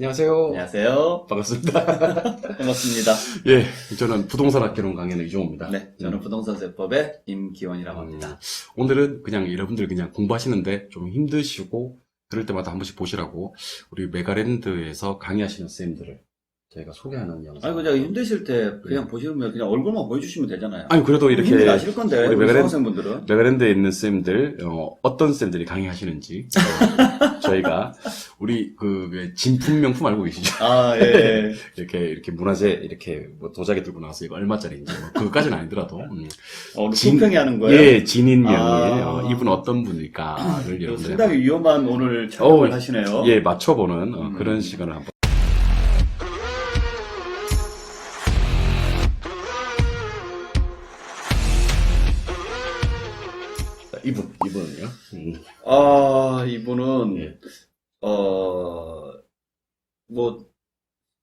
안녕하세요. 안녕하세요. 반갑습니다. 반갑습니다. 예, 저는 부동산 학개론 강연의 이종호입니다. 네, 저는 음, 부동산 세법의 임기원이라고 합니다. 오늘은 그냥 여러분들 그냥 공부하시는데 좀 힘드시고 그럴 때마다 한 번씩 보시라고 우리 메가랜드에서 강의하시는 쌤들을 저희가 소개하는 영상. 아니, 그냥 힘드실 때 그냥 보시면 그냥 얼굴만 보여주시면 되잖아요. 아니 그래도 이렇게 힘들 아실 건데, 우리 우리 메가랜- 수강생분들은. 메가랜드에 있는 쌤들 어, 떤 쌤들이 강의하시는지 어, 저희가 우리 그 진품 명품 알고 계시죠? 아, 예. 이렇게 이렇게 문화재 이렇게 뭐 도자기 들고 나와서 이거 얼마짜리인지 뭐 그것까지는 아니더라도 음. 어, 오늘 진- 품평이 하는 거예요? 예, 진인명이 아. 어, 이분 어떤 분일까를 이거 여러분들 상당히 위험한 오늘 어우, 하시네요. 예 맞춰보는 어, 음. 그런 시간을 한번. 아, 이분은, 예. 어, 뭐,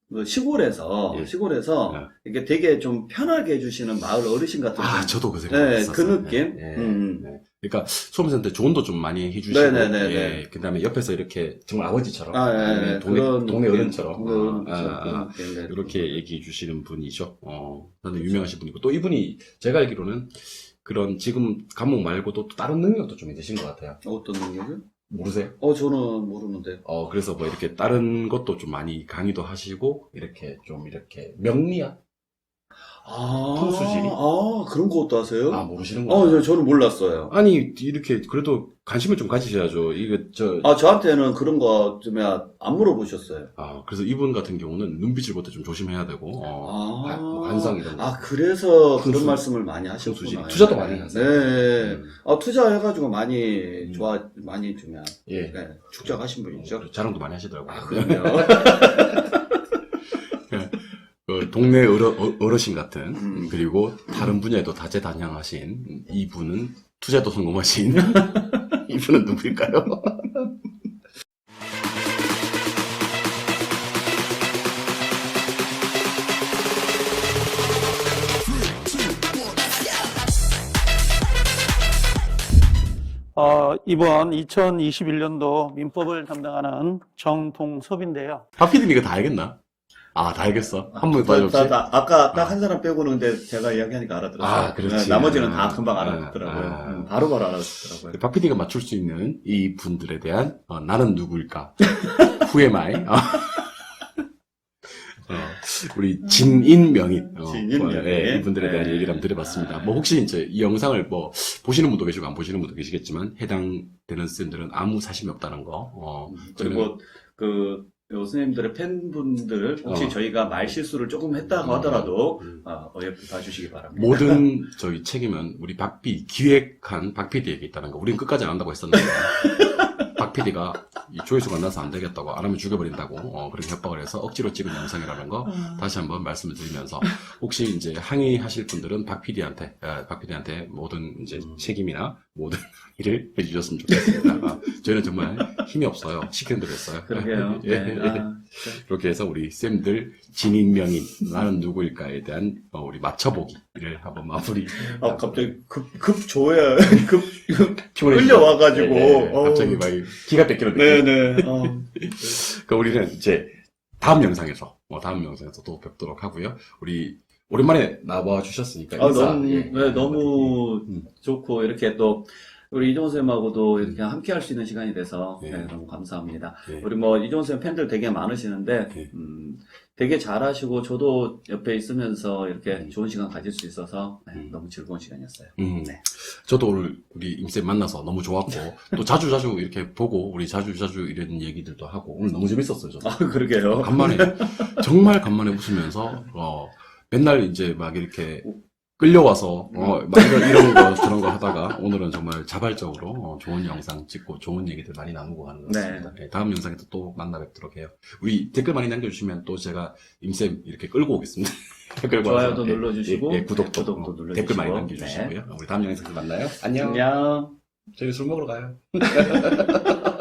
뭐 시골에서, 예. 시골에서, 예. 이게 되게 좀 편하게 해주시는 마을 어르신 같은 아 분. 저도 그 네, 생각했었어요. 그 느낌? 네, 음. 네. 그러니까 수험생한테 조언도 좀 많이 해주시고, 네네네네. 예, 그다음에 옆에서 이렇게 정말 아버지처럼, 아, 예, 아니면 예. 동네 그런 동네 어른처럼, 아, 아, 아, 네. 이렇게 얘기해 주시는 분이죠. 어, 저는 유명하신 분이고, 또 이분이 제가 알기로는 그런 지금 과목 말고도 또 다른 능력도 좀 있으신 것 같아요. 어떤 능력이요? 모르세요? 어, 저는 모르는데. 어, 그래서 뭐 이렇게 다른 것도 좀 많이 강의도 하시고, 이렇게 좀 이렇게 명리학? 아, 풍수지리? 아, 그런 것도 하세요? 아, 모르시는 거 어, 저, 저는 몰랐어요. 아니, 이렇게 그래도 관심을 좀 가지셔야죠. 이거 저, 아, 저한테는 그런 거 좀, 안 물어보셨어요. 아, 그래서 이분 같은 경우는 눈빛을 볼 때 좀 조심해야 되고, 어, 아, 관- 뭐 관상 이런 거. 아, 그래서 풍수- 그런 말씀을 많이 풍수지리. 하셨구나. 투자도 많이 하세요. 네. 음, 아, 투자해가지고 많이 음. 좋아, 많이 주면, 예. 네, 축적하신 분이죠. 어, 자랑도 많이 하시더라고요. 아, 그럼요. 그 동네 어르, 어, 신 같은, 음. 음, 그리고 다른 분야에도 다재다능하신 이분은 투자도 성공하신 이분은 누구일까요? 어, 이번 2021년도 민법을 담당하는 정동섭인데요. 박피디님 이거 다 알겠나? 아, 다 알겠어. 한 번에 다, 빠짐없이. 다, 다, 아까 딱 아. 한 사람 빼고는 근데 제가 이야기하니까 알아들었어요. 아, 그렇지. 네, 나머지는 아, 다 금방 아, 알아듣더라고요. 아. 음, 바로바로 알아듣더라고요. 박피디가 맞출 수 있는 이 분들에 대한 어, 나는 누구일까? Who am I? 어. 어, 우리 진인 명인 어, 진인 명인. 어, 예, 이분들에 대한 네. 얘기를 한번 드려봤습니다. 아. 뭐 혹시 이제 이 영상을 뭐 보시는 분도 계시고 안 보시는 분도 계시겠지만 해당되는 쌤들은 아무 사심이 없다는 거. 어, 그리고 그 교수님들의 팬분들 혹시 어. 저희가 말 실수를 조금 했다고 어. 하더라도 음. 어, 어여삐 봐주시기 바랍니다. 모든 저희 책임은 우리 박피 기획한 박피디에게 있다는 거. 우린 끝까지 안 한다고 했었는데 박피디가 조회수가 안 나서 안 되겠다고 안 하면 죽여버린다고 어, 그렇게 협박을 해서 억지로 찍은 영상이라는 거 다시 한번 말씀을 드리면서 혹시 이제 항의하실 분들은 박피디한테 박피디한테 모든 이제 음. 책임이나 모든 일을 해주셨으면 좋겠습니다. 아, 저희는 정말 힘이 없어요. 시키는 대로 했어요. 그러게요. 예, 네. 예. 아, 이렇게 해서 우리 쌤들 진인명인 나는 누구일까에 대한 어, 우리 맞춰보기를 한번 마무리. 아, 갑자기 급, 급 조회, 급, 급 피곤해지죠? 끌려와가지고. 예, 예. 갑자기 막 기가 뺏기는 느낌. 네네. 어. 그러니까 우리는 이제 다음 영상에서 뭐 다음 영상에서 또 뵙도록 하고요. 우리 오랜만에 나와 주셨으니까 아, 인사. 너무, 예, 네, 너무 음. 좋고, 이렇게 또, 우리 이종호 쌤하고도 이렇게 함께 할 수 있는 시간이 돼서, 네. 네, 너무 감사합니다. 예. 우리 뭐, 이종호 쌤 팬들 되게 많으시는데, 네. 음, 되게 잘하시고, 저도 옆에 있으면서 이렇게 음. 좋은 시간 가질 수 있어서, 네, 음. 너무 즐거운 시간이었어요. 음, 네. 저도 오늘 우리 임쌤 만나서 너무 좋았고 또 자주 자주 이렇게 보고 우리 자주 자주 이런 얘기들도 하고 오늘 너무 재밌었어요. 저도. 아, 그러게요. 간만에 정말 간만에 웃으면서 어 맨날 이제 막 이렇게 끌려와서 어 막 이런, 이런 거 저런 거 하다가 오늘은 정말 자발적으로 어, 좋은 영상 찍고 좋은 얘기들 많이 나누고 가는 것 같습니다. 네, 다음 영상에서 또 만나 뵙도록 해요. 우리 댓글 많이 남겨주시면 또 제가 임쌤 이렇게 끌고 오겠습니다. 와서, 좋아요도 예, 눌러주시고, 예, 예, 구독도, 구독도 어, 눌러주시고, 댓글 많이 남겨주시고요. 우리 다음 영상에서 만나요. 안녕. 안녕. 저희 술 먹으러 가요.